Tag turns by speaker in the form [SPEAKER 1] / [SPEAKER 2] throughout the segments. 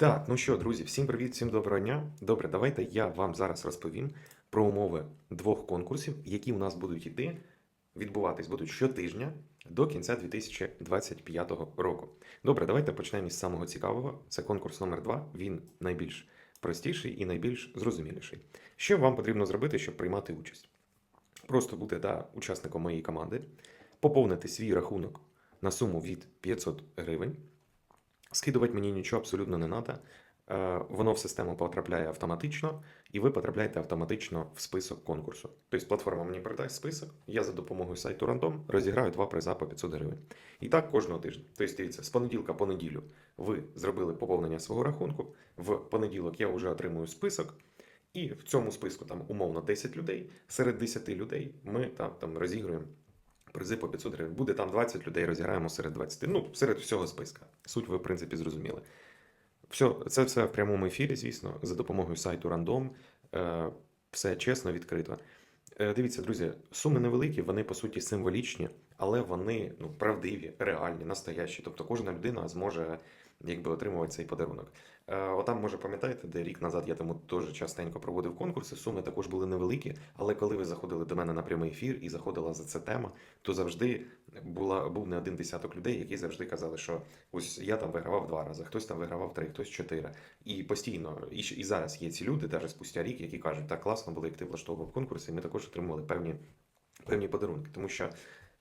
[SPEAKER 1] Так, ну що, друзі, всім привіт, всім доброго дня. Добре, давайте я вам зараз розповім про умови двох конкурсів, які у нас будуть йти, відбуватись будуть щотижня до кінця 2025 року. Добре, давайте почнемо із самого цікавого. Це конкурс номер 2 Він найбільш простіший і найбільш зрозуміліший. Що вам потрібно зробити, щоб приймати участь? Просто бути да, учасником моєї команди, поповнити свій рахунок на суму від 500 гривень. Скидувати мені нічого абсолютно не треба. Воно в систему потрапляє автоматично, і ви потрапляєте автоматично в список конкурсу. Тобто платформа мені передасть список, я за допомогою сайту Random розіграю два приза по 500 гривень. І так кожного тижня. Тобто, дивіться, з понеділка по неділю ви зробили поповнення свого рахунку. В понеділок я вже отримую список, і в цьому списку там умовно 10 людей. Серед 10 людей ми там, там розігруємо призи по 500 гривень. Буде там 20 людей, розіграємо серед 20. Ну, серед всього списка. Суть ви, в принципі, зрозуміли. Все, це все в прямому ефірі, звісно, за допомогою сайту Random. Е, Все чесно, відкрито. Е, Дивіться, друзі, суми невеликі, вони по суті символічні, але вони ну, правдиві, реальні, настоящі. Тобто кожна людина зможе якби отримувати цей подарунок. Е, Отам, може, пам'ятаєте, де рік назад я тому теж частенько проводив конкурси. Суми також були невеликі, але коли ви заходили до мене на прямий ефір і заходила за це тема, то завжди була був не один десяток людей, які завжди казали, що ось я там вигравав два рази, хтось там вигравав три, хтось чотири. І постійно, і, і зараз є ці люди, навіть спустя рік, які кажуть, так класно було, як ти влаштовував конкурси, і ми також отримували певні, певні подарунки. Тому що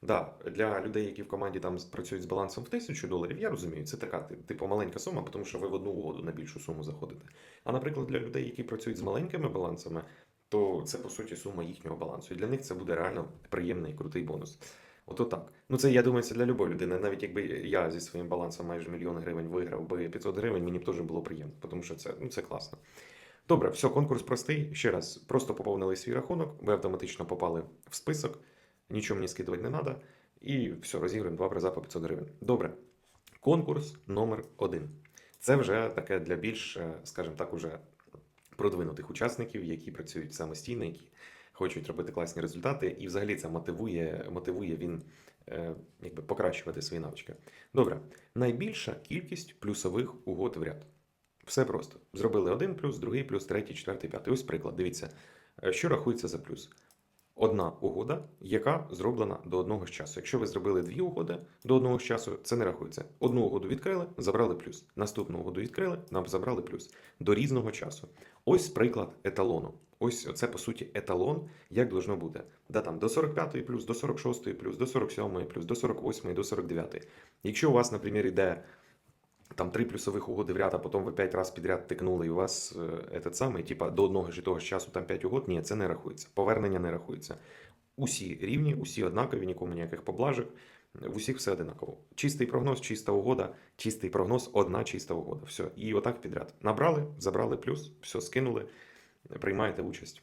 [SPEAKER 1] Да, для людей, які в команді там працюють з балансом в тисячу доларів, я розумію, це така типу маленька сума, тому що ви в одну угоду на більшу суму заходите. А наприклад, для людей, які працюють з маленькими балансами, то це по суті сума їхнього балансу. І для них це буде реально приємний і крутий бонус. Ото так. Ну це я думаю, це для любої людини. Навіть якби я зі своїм балансом майже мільйон гривень виграв би 500 гривень, мені б теж було приємно, тому що це, ну, це класно. Добре, все, конкурс простий. Ще раз, просто поповнили свій рахунок, ви автоматично попали в список, нічого мені скидувати не треба. І все, розіграємо два приза по 500 гривень. Добре. Конкурс номер один. Це вже таке для більш, е, скажімо так, уже продвинутих учасників, які працюють самостійно, які хочуть робити класні результати, і взагалі це мотивує, мотивує він е, якби покращувати свої навички. Добре, найбільша кількість плюсових угод в ряд. Все просто. Зробили один плюс, другий плюс, третій, четвертий, п'ятий. Ось приклад. Дивіться, Е, що рахується за плюс. Одна угода, яка зроблена до одного ж часу. Якщо ви зробили дві угоди до одного ж часу, це не рахується. Одну угоду відкрили, забрали плюс. Наступну угоду відкрили, нам забрали плюс. До різного часу. Ось приклад еталону. Ось це по суті еталон, як должно бути. Да, там, до 45 плюс, до 46 плюс, до 47 плюс, до 48, до 49. Якщо у вас, наприклад, іде там три плюсових угоди в ряд, а потім ви п'ять разів підряд тикнули, і у вас е, этот самий, типа до одного ж того ж часу там п'ять угод, ні, це не рахується. Повернення не рахується. Усі рівні, усі однакові, нікому ніяких поблажок, в усіх все одинаково. Чистий прогноз, чиста угода, чистий прогноз, одна чиста угода. Все. І отак підряд. Набрали, забрали плюс, все скинули, приймаєте участь.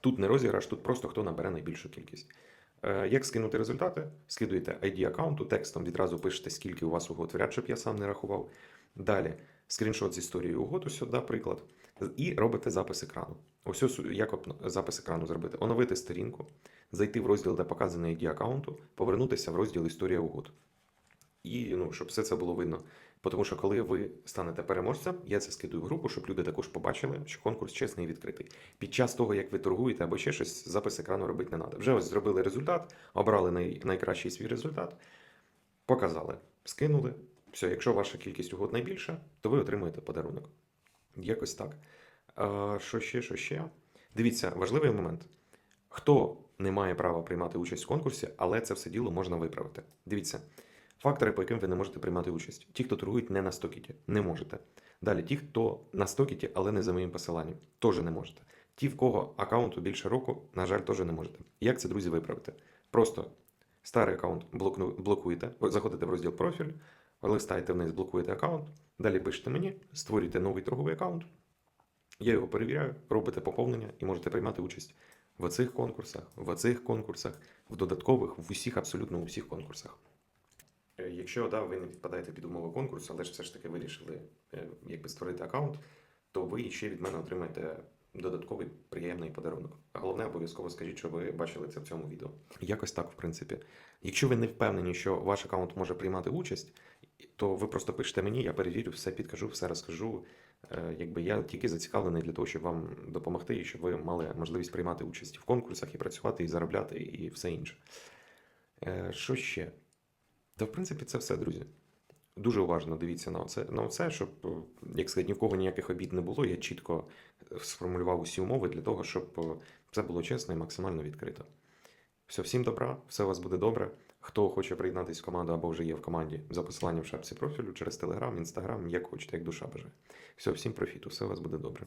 [SPEAKER 1] Тут не розіграш, тут просто хто набере найбільшу кількість. Е, Як скинути результати? Слідуєте ID аккаунту, текстом відразу пишете, скільки у вас угод вряд, щоб я сам не рахував. Далі скріншот з історії угод, ось сюди, приклад. І робите запис екрану. Ось ось як запис екрану зробити. Оновити сторінку, зайти в розділ, де показаний ID аккаунту, повернутися в розділ Історія угод. І ну, щоб все це було видно. Тому що коли ви станете переможцем, я це скидую в групу, щоб люди також побачили, що конкурс чесний і відкритий. Під час того, як ви торгуєте або ще щось, запис екрану робити не треба. Вже ось зробили результат, обрали най, найкращий свій результат, показали, скинули. Все, якщо ваша кількість угод найбільша, то ви отримуєте подарунок. Якось так. А, що ще, що ще? Дивіться, важливий момент. Хто не має права приймати участь в конкурсі, але це все діло можна виправити. Дивіться, фактори, по яким ви не можете приймати участь. Ті, хто торгують не на стокіті, не можете. Далі, ті, хто на стокіті, але не за моїм посиланням, теж не можете. Ті, в кого аккаунту більше року, на жаль, теж не можете. Як це, друзі, виправити? Просто старий аккаунт блокуєте, заходите в розділ профіль, листаєте вниз, блокуєте аккаунт, далі пишете мені, створюєте новий торговий аккаунт. Я його перевіряю, робите поповнення і можете приймати участь в оцих конкурсах, в оцих конкурсах, в додаткових, в усіх, абсолютно у всіх конкурсах. Е, Якщо да, ви не підпадаєте під умови конкурсу, але ж все ж таки вирішили е, якби створити аккаунт, то ви ще від мене отримаєте додатковий приємний подарунок. Головне, обов'язково скажіть, що ви бачили це в цьому відео. Якось так, в принципі. Якщо ви не впевнені, що ваш аккаунт може приймати участь, то ви просто пишете мені, я перевірю, все підкажу, все розкажу. Е, Якби я тільки зацікавлений для того, щоб вам допомогти, і щоб ви мали можливість приймати участь в конкурсах і працювати, і заробляти, і все інше. Що ще? Та, в принципі, це все, друзі. Дуже уважно дивіться на оце, на оце, щоб, е, як сказати, ні в кого ніяких обід не було. Я чітко е, сформулював усі умови для того, щоб е, все було чесно і максимально відкрито. Все, всім добра, все у вас буде добре. Хто хоче приєднатися в команду або вже є в команді, за посиланням в шапці профілю через Телеграм, Інстаграм, як хочете, як душа бажає. Все, всім профіту, все у вас буде добре.